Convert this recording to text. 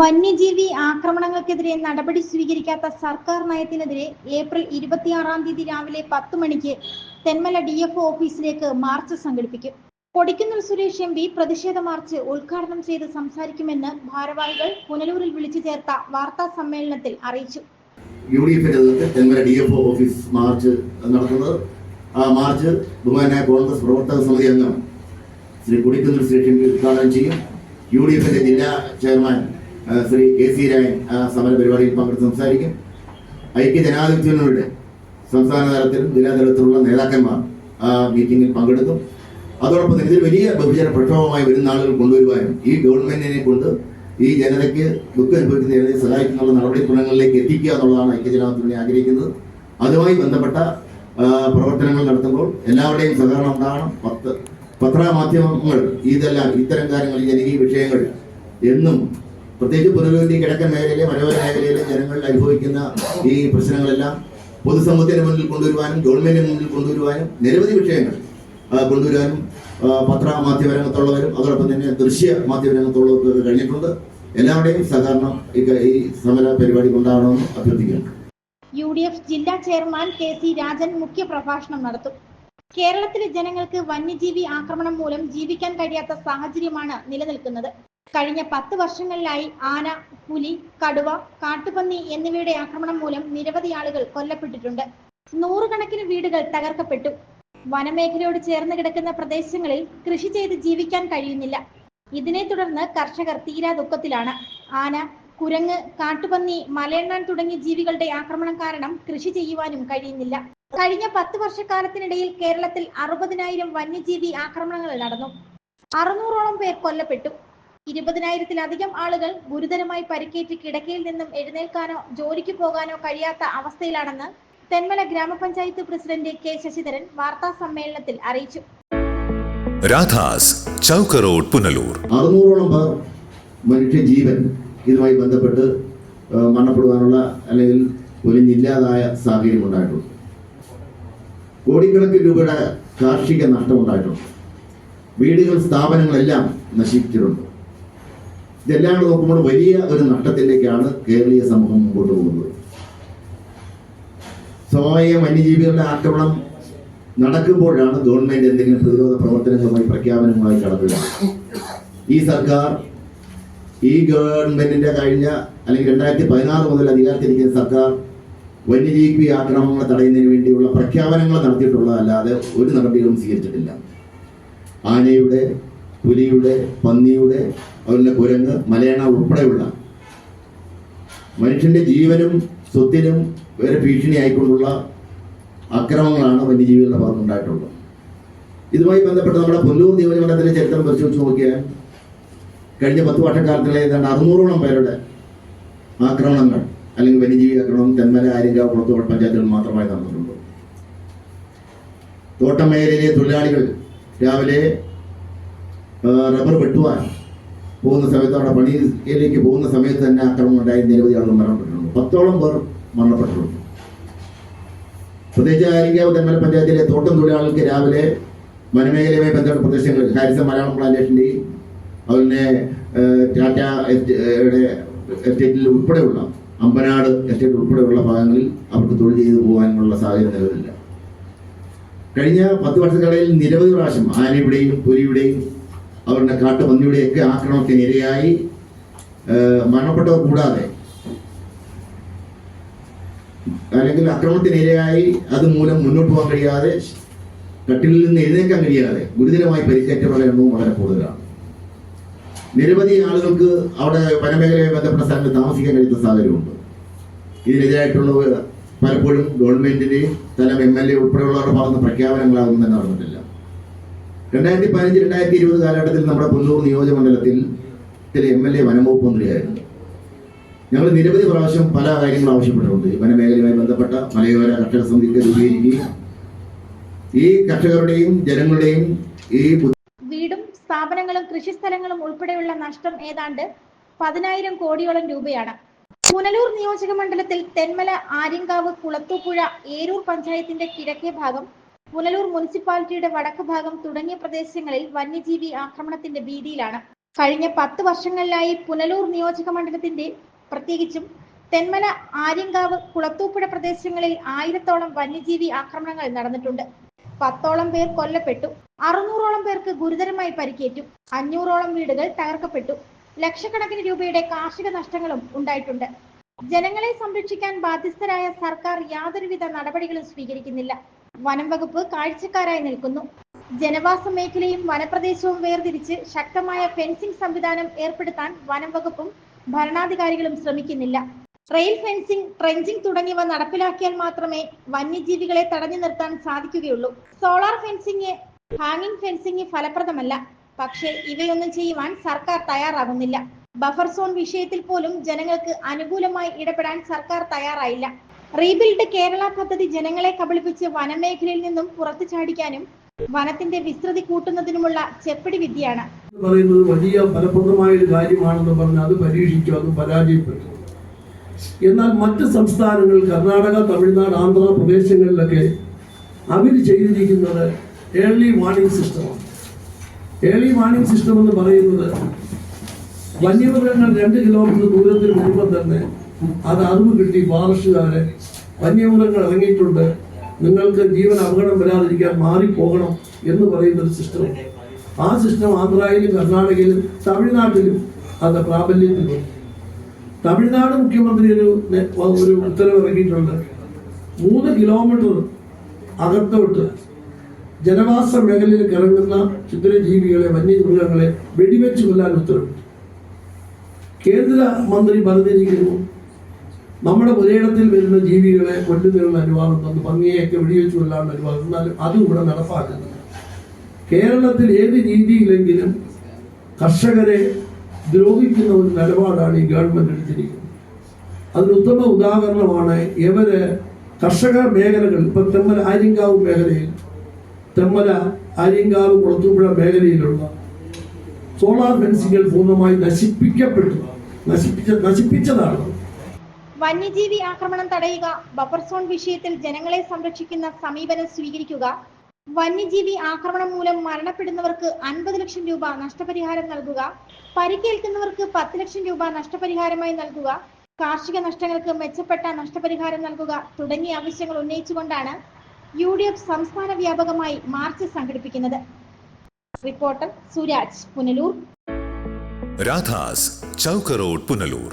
വന്യജീവി ആക്രമണങ്ങൾക്കെതിരെ നടപടി സ്വീകരിക്കാത്ത സർക്കാർ നയത്തിനെതിരെ ഏപ്രിൽ ഇരുപത്തിയാറാം തീയതി രാവിലെ പത്ത് മണിക്ക് തെന്മല ഡി എഫ് ഓഫീസിലേക്ക് മാർച്ച് സംഘടിപ്പിക്കും. കൊടിക്കുന്നിൽ സുരേഷ് എം പി പ്രതിഷേധ മാർച്ച് ഉദ്ഘാടനം ചെയ്ത് സംസാരിക്കുമെന്ന് ഭാരവാഹികൾ പുനലൂരിൽ വിളിച്ചു ചേർത്ത വാർത്താ സമ്മേളനത്തിൽ അറിയിച്ചു. ഓഫീസ് മാർച്ച് ആ മാർച്ച് ബഹുമാനായ കോൺഗ്രസ് പ്രവർത്തക സമിതി അംഗം ശ്രീ കൊടിക്കുന്നിൽ സുരേഷൻ ഉദ്ഘാടനം ചെയ്യും. യു ഡി എഫിന്റെ ജില്ലാ chairman Shri K C Rajan ആ സമര പരിപാടിയിൽ പങ്കെടുത്ത് സംസാരിക്കും. ഐക്യ ജനാധിപത്യങ്ങളുടെ സംസ്ഥാന തലത്തിലും ജില്ലാ തലത്തിലുള്ള നേതാക്കന്മാർ ആ മീറ്റിംഗിൽ പങ്കെടുക്കും. അതോടൊപ്പം തന്നെ ഇതിൽ വലിയ ബഹുജന പ്രക്ഷോഭമായി വരുന്ന ആളുകൾ കൊണ്ടുവരുവാനും ഈ ഗവൺമെന്റിനെ കൊണ്ട് ഈ ജനതയ്ക്ക് ദുഃഖം അനുഭവിക്കുന്ന ജനതയെ സഹായിക്കുന്ന നടപടിക്രമങ്ങളിലേക്ക് എത്തിക്കുക എന്നുള്ളതാണ് ഐക്യജനാധിപത്യ മുന്നണി ആഗ്രഹിക്കുന്നത്. അതുമായി ബന്ധപ്പെട്ട പ്രവർത്തനങ്ങൾ നടത്തുമ്പോൾ എല്ലാവരുടെയും സഹകരണം ഉണ്ടാകണം പത്ത് പത്രമാധ്യമങ്ങൾ ഇതെല്ലാം ഇത്തരം കാര്യങ്ങൾ ജനകീയ വിഷയങ്ങൾ എന്നും പ്രത്യേകിച്ച് പുനലൂരിന്റെ കിഴക്കൻ മേഖലയിലെ മലയോര മേഖലയിലെ ജനങ്ങൾ അനുഭവിക്കുന്ന ഈ പ്രശ്നങ്ങളെല്ലാം പൊതുസമൂഹത്തിന്റെ മുന്നിൽ കൊണ്ടുവരുവാനും ഗവൺമെന്റിന് മുന്നിൽ കൊണ്ടുവരുവാനും നിരവധി വിഷയങ്ങൾ കൊണ്ടുവരാനും പത്ര മാധ്യമ രംഗത്തുള്ളവരും അതോടൊപ്പം തന്നെ ദൃശ്യ മാധ്യമ രംഗത്തുള്ളവർക്ക് കഴിഞ്ഞിട്ടുണ്ട്. എല്ലാവരുടെയും സഹകരണം ഈ സമര പരിപാടി കൊണ്ടാകണമെന്ന് അഭ്യർത്ഥിക്കുന്നു. യു ഡി എഫ് ജില്ലാ ചെയർമാൻ കെ സി രാജൻ മുഖ്യ പ്രഭാഷണം നടത്തും. കേരളത്തിലെ ജനങ്ങൾക്ക് വന്യജീവി ആക്രമണം മൂലം ജീവിക്കാൻ കഴിയാത്ത സാഹചര്യമാണ് നിലനിൽക്കുന്നത്. കഴിഞ്ഞ പത്ത് വർഷങ്ങളിലായി ആന പുലി കടുവ കാട്ടുപന്നി എന്നിവയുടെ ആക്രമണം മൂലം നിരവധി ആളുകൾ കൊല്ലപ്പെട്ടിട്ടുണ്ട്. നൂറുകണക്കിന് വീടുകൾ തകർക്കപ്പെട്ടു. വനമേഖലയോട് ചേർന്ന് കിടക്കുന്ന പ്രദേശങ്ങളിൽ കൃഷി ചെയ്ത് ജീവിക്കാൻ കഴിയുന്നില്ല. ഇതിനെ തുടർന്ന് കർഷകർ തീരാ ദുഃഖത്തിലാണ്. ആന കുരങ്ങ് കാട്ടുപന്നി മലയെണ്ണാൻ തുടങ്ങിയ ജീവികളുടെ ആക്രമണം കാരണം കൃഷി ചെയ്യുവാനും കഴിയുന്നില്ല. കഴിഞ്ഞ പത്ത് വർഷക്കാലത്തിനിടയിൽ കേരളത്തിൽ അറുപതിനായിരം വന്യജീവി ആക്രമണങ്ങൾ നടന്നു. അറുന്നൂറോളം പേർ കൊല്ലപ്പെട്ടു. ഇരുപതിനായിരത്തിലധികം ആളുകൾ ഗുരുതരമായി പരിക്കേറ്റ് കിടക്കയിൽ നിന്നും എഴുന്നേൽക്കാനോ ജോലിക്ക് പോകാനോ കഴിയാത്ത അവസ്ഥയിലാണെന്ന് തെന്മല ഗ്രാമപഞ്ചായത്ത് പ്രസിഡന്റ് കെ ശശിധരൻ വാർത്താ സമ്മേളനത്തിൽ അറിയിച്ചു. രാധാസ് ചൗക്ക് റോഡ് പുനലൂർ. അറുന്നൂറോളം പേർ മനുഷ്യജീവൻ ഇതുമായി ബന്ധപ്പെട്ട് മരണപ്പെടുവാനുള്ള അല്ലെങ്കിൽ ഒലിഞ്ഞില്ലാതായ സാഹചര്യം ഉണ്ടായിട്ടുണ്ട്. കോടിക്കണക്കിന് രൂപയുടെ കാർഷിക നഷ്ടം ഉണ്ടായിട്ടുണ്ട് വീടുകൾ സ്ഥാപനങ്ങളെല്ലാം നശിപ്പിച്ചിട്ടുണ്ട്. ഇതെല്ലാം കൂടെ നോക്കുമ്പോൾ വലിയ ഒരു നഷ്ടത്തിലേക്കാണ് കേരളീയ സമൂഹം മുമ്പോട്ട് പോകുന്നത്. സ്വാഭാവിക വന്യജീവികളുടെ ആക്രമണം നടക്കുമ്പോഴാണ് ഗവൺമെന്റ് എന്തെങ്കിലും പ്രതിരോധ പ്രവർത്തനങ്ങളുമായി പ്രഖ്യാപനങ്ങളായി കടക്കുക. ഈ സർക്കാർ ഈ ഗവൺമെന്റിന്റെ കഴിഞ്ഞ അല്ലെങ്കിൽ രണ്ടായിരത്തി പതിനാറ് മുതൽ അധികാരത്തിരിക്കുന്ന സർക്കാർ വന്യജീവി ആക്രമണങ്ങൾ തടയുന്നതിന് വേണ്ടിയുള്ള പ്രഖ്യാപനങ്ങൾ നടത്തിയിട്ടുള്ളതല്ലാതെ ഒരു നടപടികളും സ്വീകരിച്ചിട്ടില്ല. ആനയുടെ പുലിയുടെ പന്നിയുടെ അതുപോലെ കുരങ്ങ് മലയണ ഉൾപ്പെടെയുള്ള മനുഷ്യന്റെ ജീവനും സ്വത്തിനും വരെ ഭീഷണിയായിക്കൊണ്ടുള്ള അക്രമങ്ങളാണ് വന്യജീവികളുടെ ഭാഗത്തുണ്ടായിട്ടുള്ളത്. ഇതുമായി ബന്ധപ്പെട്ട് നമ്മുടെ പുല്ലൂർ നിയോജകമണ്ഡലത്തിലെ ചരിത്രം പരിശോധിച്ച് നോക്കിയാൽ കഴിഞ്ഞ പത്ത് വർഷക്കാലത്തിലെ ഏതാണ്ട് അറുന്നൂറോളം പേരുടെ ആക്രമണങ്ങൾ അല്ലെങ്കിൽ വന്യജീവി ആക്രമണം തെന്മല ആര്യങ്ക കുളത്തോട് പഞ്ചായത്തുകൾ മാത്രമായി നടന്നിട്ടുണ്ട്. തോട്ടം മേഖലയിലെ തൊഴിലാളികൾ രാവിലെ റബ്ബർ വെട്ടുവാൻ പോകുന്ന സമയത്ത് അവിടെ പണിയിലേക്ക് പോകുന്ന സമയത്ത് തന്നെ ആക്രമണം ഉണ്ടായി. നിരവധി ആളുകൾ മരണപ്പെട്ടിട്ടുണ്ട്. പത്തോളം പേർ മരണപ്പെട്ടിട്ടുണ്ട്. പ്രത്യേകിച്ച് ആര്യങ്കാവ് തെന്മല പഞ്ചായത്തിലെ തോട്ടം തൊഴിലാളികൾക്ക് രാവിലെ വനമേഖലയുമായി ബന്ധപ്പെട്ട പ്രദേശങ്ങൾ ഹാരിസൺ മലയാളം പ്ലാന്റേഷന്റെയും അതുപോലെ ടാറ്റ എസ്റ്റേറ്റിൽ ഉൾപ്പെടെയുള്ള അമ്പനാട് എസ്റ്റേറ്റ് ഉൾപ്പെടെയുള്ള ഭാഗങ്ങളിൽ അവർക്ക് തൊഴിൽ ചെയ്തു പോകാനുള്ള സാഹചര്യം നിലവിലില്ല. കഴിഞ്ഞ പത്ത് വർഷക്കാലയിൽ നിരവധി പ്രാവശ്യം ആനയുടെയും പുലിയുടെയും അവരുടെ കാട്ടുപന്നിയുടെയൊക്കെ ആക്രമണത്തിന് ഇരയായി മരണപ്പെട്ടവർ കൂടാതെ. അല്ലെങ്കിൽ അക്രമത്തിനിരയായി അതുമൂലം മുന്നോട്ട് പോകാൻ കഴിയാതെ കട്ടിലിൽ നിന്ന് എഴുന്നേക്കാൻ കഴിയാതെ ഗുരുതരമായി പരിക്കേറ്റവരുടെ എണ്ണവും വളരെ കൂടുതലാണ്. നിരവധി ആളുകൾക്ക് അവിടെ വനമേഖലയുമായി ബന്ധപ്പെട്ട സ്ഥലങ്ങളിൽ താമസിക്കാൻ കഴിയുന്ന സാഹചര്യമുണ്ട്. ഇതിനെതിരായിട്ടുള്ള പലപ്പോഴും ഗവൺമെന്റിന്റെയും സ്ഥലം എം എൽ എ ഉൾപ്പെടെയുള്ളവരുടെ ഭാഗത്ത് പ്രഖ്യാപനങ്ങളാകുന്നു തന്നെ നടന്നിട്ടില്ല. രണ്ടായിരത്തി പതിനഞ്ച് രണ്ടായിരത്തി ഇരുപത് കാലഘട്ടത്തിൽ നമ്മുടെ പുല്ലൂർ നിയോജകമണ്ഡലത്തിൽ ചില എം എൽ എ വനംവകുപ്പ് മന്ത്രിയായിരുന്നു. ഞങ്ങൾ നിരവധി പ്രാവശ്യം പല കാര്യങ്ങളും ആവശ്യപ്പെട്ടിട്ടുണ്ട്. വനമേഖലയുമായി ബന്ധപ്പെട്ട മലയോര കർഷക സമിതിക്ക് രൂപീകരിക്കുകയും ഈ കർഷകരുടെയും ജനങ്ങളുടെയും ഈ വീടും സ്ഥാപനങ്ങളും കൃഷിസ്ഥലങ്ങളും ഉൾപ്പെടെയുള്ള നഷ്ടം ഏതാണ്ട് പതിനായിരം കോടിയോളം രൂപയാണ്. പുനലൂർ നിയോജക മണ്ഡലത്തിൽ തെന്മല ആര്യങ്കാവ് കുളത്തൂപ്പുഴ ഏരൂർ പഞ്ചായത്തിന്റെ കിഴക്കേ ഭാഗം പുനലൂർ മുനിസിപ്പാലിറ്റിയുടെ വടക്ക് ഭാഗം തുടങ്ങിയ പ്രദേശങ്ങളിൽ വന്യജീവി ആക്രമണത്തിന്റെ ഭീതിയിലാണ്. കഴിഞ്ഞ പത്ത് വർഷങ്ങളിലായി പുനലൂർ നിയോജക മണ്ഡലത്തിന്റെ പ്രത്യേകിച്ചും തെന്മല ആര്യങ്കാവ് കുളത്തൂപ്പുഴ പ്രദേശങ്ങളിൽ ആയിരത്തോളം വന്യജീവി ആക്രമണങ്ങൾ നടന്നിട്ടുണ്ട്. പത്തോളം പേർ കൊല്ലപ്പെട്ടു. അറുന്നൂറോളം പേർക്ക് ഗുരുതരമായി പരിക്കേറ്റു. അഞ്ഞൂറോളം വീടുകൾ തകർക്കപ്പെട്ടു. ലക്ഷക്കണക്കിന് രൂപയുടെ കാർഷിക നഷ്ടങ്ങളും ഉണ്ടായിട്ടുണ്ട്. ജനങ്ങളെ സംരക്ഷിക്കാൻ ബാധ്യസ്ഥരായ സർക്കാർ യാതൊരുവിധ നടപടികളും സ്വീകരിക്കുന്നില്ല. വനം വകുപ്പ് കാഴ്ചക്കാരായി നിൽക്കുന്നു. ജനവാസ മേഖലയും വനപ്രദേശവും വേർതിരിച്ച് ശക്തമായ ഫെൻസിംഗ് സംവിധാനം ഏർപ്പെടുത്താൻ വനം വകുപ്പും ഭരണാധികാരികളും ശ്രമിക്കുന്നില്ല. റെയിൽ ഫെൻസിംഗ് ട്രെഞ്ചിംഗ് തുടങ്ങിയവ നടപ്പിലാക്കിയാൽ മാത്രമേ വന്യജീവികളെ തടഞ്ഞു നിർത്താൻ സാധിക്കുകയുള്ളൂ. സോളാർ ഫെൻസിംഗ് ഹാങ്ങിംഗ് ഫെൻസിംഗ് ഫലപ്രദമല്ല. പക്ഷേ ഇവയൊന്നും ചെയ്യുവാൻ സർക്കാർ തയ്യാറാകുന്നില്ല. ബഫർ സോൺ വിഷയത്തിൽ പോലും ജനങ്ങൾക്ക് അനുകൂലമായി ഇടപെടാൻ സർക്കാർ തയ്യാറായില്ല. റീബിൽഡ് കേരള പദ്ധതി ജനങ്ങളെ കബളിപ്പിച്ച് വനമേഖലയിൽ നിന്നും പുറത്തു ചാടിക്കാനും വനത്തിന്റെ വിസ്തൃതി കൂട്ടുന്നതിനുമുള്ള ചെപ്പടി വിദ്യയാണ്. പറയുന്നത് വലിയ ഫലപ്രദമായ ഒരു കാര്യമാണെന്ന് പറഞ്ഞ് അത് പരീക്ഷിച്ചു അത് പരാജയപ്പെട്ടു. എന്നാൽ മറ്റ് സംസ്ഥാനങ്ങൾ കർണാടക തമിഴ്നാട് ആന്ധ്ര പ്രദേശങ്ങളിലൊക്കെ അവർ ചെയ്തിരിക്കുന്നത് ഏർലി വാർണിംഗ് സിസ്റ്റമാണ് ഏർലി വാർണിംഗ് സിസ്റ്റം എന്ന് പറയുന്നത് വന്യമൃഗങ്ങൾ രണ്ട് കിലോമീറ്റർ ദൂരത്തിൽ വരുമ്പോൾ തന്നെ അത് അറിവ് കിട്ടി ഫോറസ്റ്റുകാരെ വന്യമൃഗങ്ങൾ ഇറങ്ങിയിട്ടുണ്ട്. നിങ്ങൾക്ക് ജീവൻ അപകടം വരാതിരിക്കാൻ മാറിപ്പോകണം എന്ന് പറയുന്ന ഒരു സിസ്റ്റം. ആ സിസ്റ്റം ആന്ധ്രയിലും കർണാടകയിലും തമിഴ്നാട്ടിലും അത് പ്രാബല്യത്തിൽ തമിഴ്നാട് മുഖ്യമന്ത്രി ഒരു ഒരു ഉത്തരവ് ഇറങ്ങിയിട്ടുണ്ട് മൂന്ന് കിലോമീറ്റർ അകത്തോട്ട് ജനവാസ മേഖലയിൽ ഇറങ്ങുന്ന ചിത്രജീവികളെ വന്യമൃഗങ്ങളെ വെടിവെച്ച് കൊല്ലാൻ ഉത്തരവിട്ടു. കേന്ദ്ര മന്ത്രി പറഞ്ഞിരിക്കുന്നു നമ്മുടെ പുരയിടത്തിൽ വരുന്ന ജീവികളെ കൊല്ലുന്നതിനുള്ള അനുവാദം തന്നു. ഭംഗിയൊക്കെ വെടിവെച്ചു കൊല്ലാനുള്ള അനുവാദം എന്നാലും അതും ഇവിടെ നടപ്പാക്കുന്നില്ല കേരളത്തിൽ ഏത് രീതിയിലെങ്കിലും കർഷകരെ ദ്രോഹിക്കുന്ന ഒരു നിലപാടാണ് ഈ ഗവൺമെന്റ് എടുത്തിരിക്കുന്നത്. അതിന് ഉത്തമ ഉദാഹരണമാണ് ഇവർ കർഷക മേഖലകൾ ഇപ്പൊ തെമ്മല ആര്യങ്കാവ് മേഖലയിൽ തെമ്മല ആര്യങ്കാവ് കുളത്തൂപ്പുഴ മേഖലയിലുള്ള സോളാർ ഫെൻസിങ്ങൾ പൂർണമായി നശിപ്പിക്കപ്പെട്ടു. നശിപ്പിച്ച നശിപ്പിച്ചതാണ്. വന്യജീവി ആക്രമണം തടയുക ബഫർ സോൺ വിഷയത്തിൽ ജനങ്ങളെ സംരക്ഷിക്കുന്ന സമീപനം സ്വീകരിക്കുക വന്യജീവി ആക്രമണം മൂലം മരണപ്പെടുന്നവർക്ക് അൻപത് ലക്ഷം രൂപ നഷ്ടപരിഹാരം നൽകുക പരിക്കേൽക്കുന്നവർക്ക് പത്ത് ലക്ഷം രൂപ നഷ്ടപരിഹാരമായി നൽകുക കാർഷിക നഷ്ടങ്ങൾക്ക് മെച്ചപ്പെട്ട നഷ്ടപരിഹാരം നൽകുക തുടങ്ങിയ ആവശ്യങ്ങൾ ഉന്നയിച്ചുകൊണ്ടാണ് യു ഡി എഫ് സംസ്ഥാന വ്യാപകമായി മാർച്ച് സംഘടിപ്പിക്കുന്നത്. റിപ്പോർട്ടർ സുരാജ് പുനലൂർ. രാധാസ് ചൗക്കറോഡ് പുനലൂർ.